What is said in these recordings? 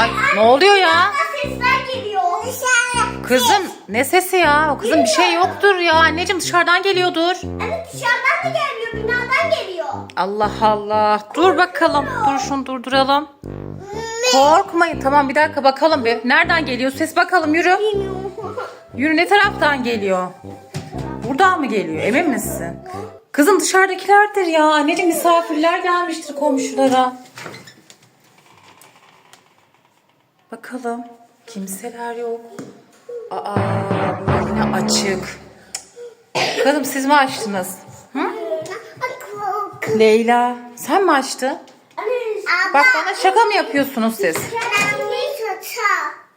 Ay, ne oluyor ya? Sesler geliyor. Dışarı. Kızım ne sesi ya? O kızım bir şey yoktur ya. Anneciğim dışarıdan geliyordur. Evet dışarıdan da gelmiyor. Binadan geliyor. Allah Allah. Dur bakalım. Dur şunu durduralım. Korkmayın. Tamam bir dakika bakalım bir. Nereden geliyor? Ses bakalım yürü. Bilmiyorum. Yürü ne taraftan geliyor? Buradan mı geliyor? Emin misin? Kızım dışarıdakilerdir ya. Anneciğim misafirler gelmiştir komşulara. Bakalım. Kimseler yok. Aa, bu yine açık. Bakalım siz mi açtınız? Hı? Leyla, sen mi açtın? Bak bana şaka mı yapıyorsunuz siz?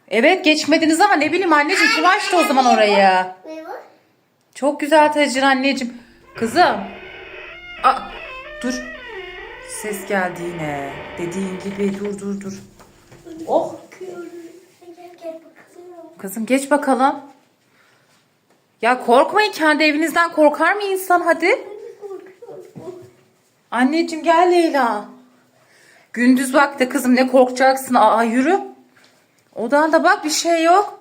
Evet geçmediniz ama ne bileyim anneciğim kim açtı o zaman orayı? Çok güzel tacın anneciğim. Kızım. Aa, dur. Ses geldi yine. Dediğin gibi dur dur dur. Oh. Kızım geç bakalım. Ya korkmayın kendi evinizden korkar mı insan hadi. Anneciğim gel Leyla. Gündüz vakti kızım ne korkacaksın aa yürü. Odanda bak bir şey yok.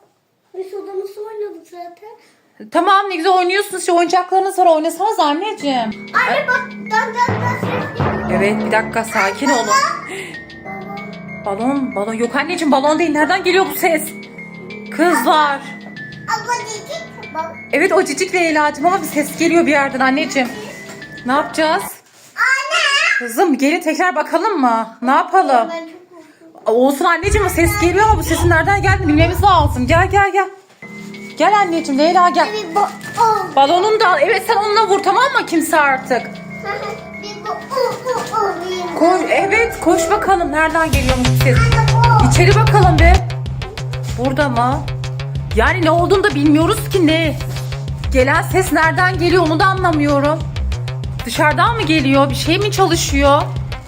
Biz odamızda oynadık zaten. Tamam ne güzel oynuyorsunuz. Şu oyuncaklarınız var oynasanız anneciğim. Anne bak dan dan dan ses geliyor. Evet bir dakika sakin olun. Balon balon yok anneciğim balon değil. Nereden geliyor bu ses? Kızlar. Abla dedik. Bak. Evet o cicik Leyla'cığım ama bir ses geliyor bir yerden anneciğim. Ne yapacağız? Anne. Kızım gelin tekrar bakalım mı? Ne yapalım? Olsun anneciğim o ses geliyor ama bu sesin nereden geldiğini bilmemiz lazım. Gel gel gel. Gel anneciğim Leyla gel. Bir bu. o. Balonunu da. Evet sen onunla vur tamam mı kimse artık? Bir bu. O o o. Bir. Koş evet koş bakalım nereden geliyormuş bu ses. Anne bu. İçeri bakalım be. Burada mı? Yani ne olduğunu da bilmiyoruz ki ne. Gelen ses nereden geliyor onu da anlamıyorum. Dışarıdan mı geliyor? Bir şey mi çalışıyor?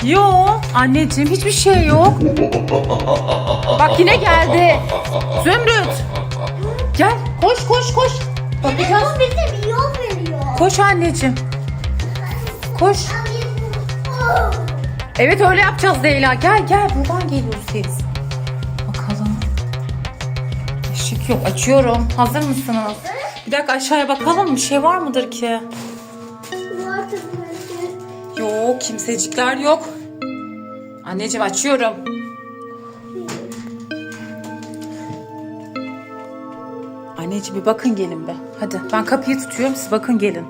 Yo anneciğim hiçbir şey yok. Bak yine geldi. Zümrüt. Gel koş koş koş. Bakacağız. Bu bize bir yol veriyor. Koş anneciğim. Koş. Evet öyle yapacağız Leyla. Gel gel buradan geliyor ses. Işık yok. Açıyorum. Hazır mısınız? Bir dakika aşağıya bakalım. Bir şey var mıdır ki? Artık böyle. Yok. Kimsecikler yok. Anneciğim açıyorum. Anneciğim bir bakın gelin be. Hadi ben kapıyı tutuyorum siz bakın gelin.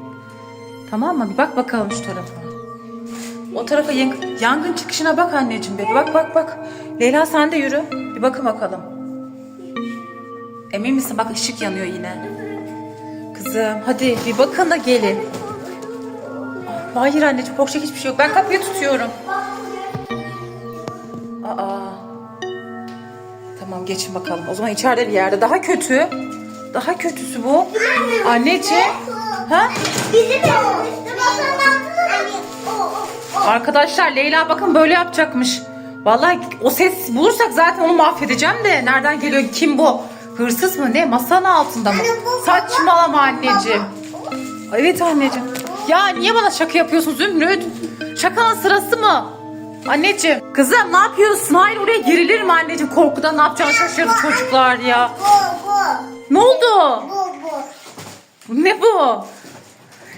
Tamam mı? Bir bak bakalım şu tarafa. O tarafa yan- yangın çıkışına bak anneciğim bir. Bak bak bak. Leyla sen de yürü. Bir bakın bakalım. Emin misin? Bak ışık yanıyor yine. Kızım hadi bir bakın da gelin. Hayır anneciğim korkacak hiçbir şey yok. Ben kapıyı tutuyorum. Aa. Tamam geçin bakalım. O zaman içeride bir yerde. Daha kötü. Daha kötüsü bu. Anneciğim. Ha? Masanın. Arkadaşlar Leyla bakın böyle yapacakmış. Vallahi o ses bulursak zaten onu mahvedeceğim de. Nereden geliyor? Kim bu? Hırsız mı ne? Masanın altında mı? Saçmalama anneciğim. Evet anneciğim. Ya niye bana şaka yapıyorsun Zümrüt? Şakanın sırası mı? Anneciğim. Kızım ne yapıyorsun? Hayır oraya girilir mi anneciğim? Korkudan ne yapacağını şaşırdı çocuklar ya. Ne oldu? Ne bu?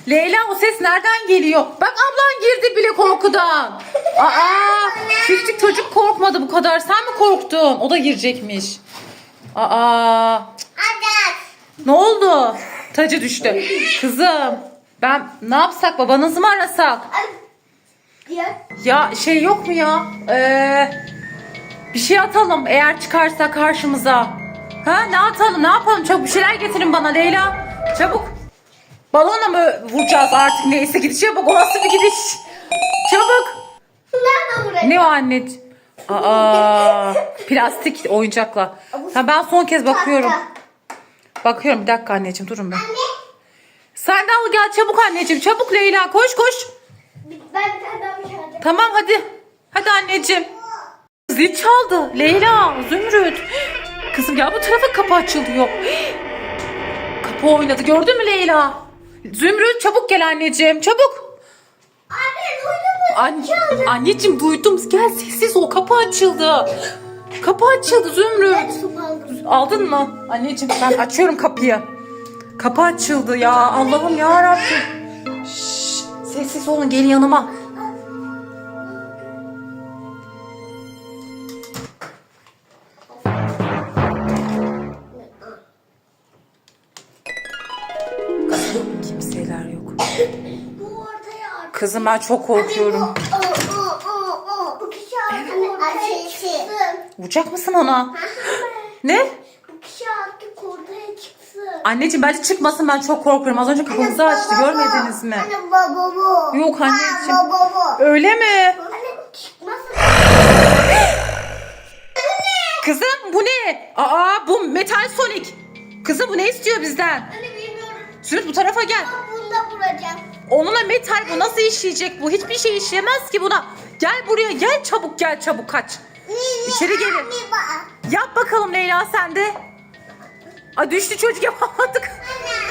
Leyla o ses nereden geliyor? Bak ablan girdi bile korkudan. Aa, küçük çocuk korkmadı bu kadar. Sen mi korktun? O da girecekmiş. Aa, ne oldu? Tacı düştü. Kızım, ben ne yapsak? Babanızı mı arasak? Ya şey yok mu ya? Ee, bir şey atalım eğer çıkarsa karşımıza. Ha ne atalım ne yapalım? Çabuk bir şeyler getirin bana Leyla. Çabuk. Balona mı vuracağız artık neyse gidiş çabuk. O nasıl bir gidiş? Çabuk. Ne o anneciğim? Aa, plastik oyuncakla. Ha, ben son kez bakıyorum. Bakıyorum bir dakika anneciğim durun ben. Anne. Sen de al gel çabuk anneciğim çabuk Leyla koş koş. Ben bir tane daha bir şey alacağım. Tamam hadi. Hadi anneciğim. Zil çaldı. Leyla, Zümrüt. Kızım gel bu tarafa kapı açılıyor. Kapı oynadı. Gördün mü Leyla? Zümrüt çabuk gel anneciğim. Çabuk. Anne anneciğim duydum. Gel sessiz ol. Kapı açıldı. kapı açıldı Zümrüt. Aldın mı? Anneciğim ben açıyorum kapıyı. Kapı açıldı ya. Allah'ım ya Rabbim. Sessiz olun gelin yanıma. Kızım ben çok korkuyorum. O, o, o, o. Bu kişi artık ortaya çıksın. Vuracak mısın ona? Ne? Bu kişi artık ortaya çıksın. Anneciğim bence çıkmasın ben çok korkuyorum. Az önce kapımızı açtı görmediniz mi? Anne baba bu. Yok anneciğim. Ha, baba bu. Öyle mi? Anne çıkmasın. Kızım bu ne? Aa bu Metal Sonic. Kızım bu ne istiyor bizden? Anne bilmiyorum. Zümrüt bu tarafa gel. Ben bunu da vuracağım. Onunla metal bu nasıl işleyecek bu? Hiçbir şey işleyemez ki buna. Gel buraya gel çabuk gel çabuk kaç. İçeri gelin. Yap bakalım Leyla sen de. Aa düştü çocuk yapamadık.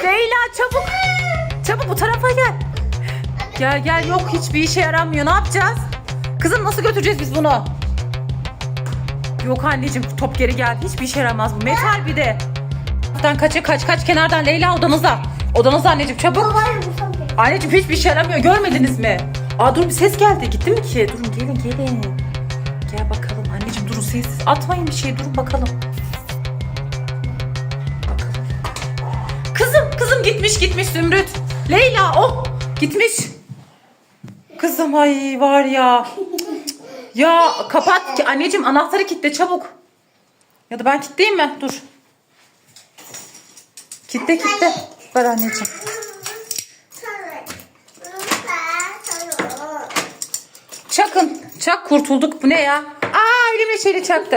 Leyla çabuk. Çabuk bu tarafa gel. Gel gel yok hiçbir işe yaramıyor. Ne yapacağız? Kızım nasıl götüreceğiz biz bunu? Yok anneciğim top geri gel. Hiçbir işe yaramaz bu. Metal bir de. Buradan kaça kaç kaç kenardan Leyla odanıza. Odanıza anneciğim çabuk. Anneciğim hiçbir işe yaramıyor. Görmediniz mi? Aa dur bir ses geldi. Gitti mi ki? Durun gelin gelin. Gel bakalım. Anneciğim durun sessiz. Atmayın bir şey. Durun bakalım. Bakalım. Kızım kızım gitmiş gitmiş Zümrüt. Leyla oh gitmiş. Kızım ay var ya. Ya kapat ki anneciğim anahtarı kilitle çabuk. Ya da ben kilitleyeyim mi? Dur. Kilitle kilitle. Ver anneciğim. Çakın. Çak kurtulduk. Bu ne ya? Aa elimle şeyle çaktı.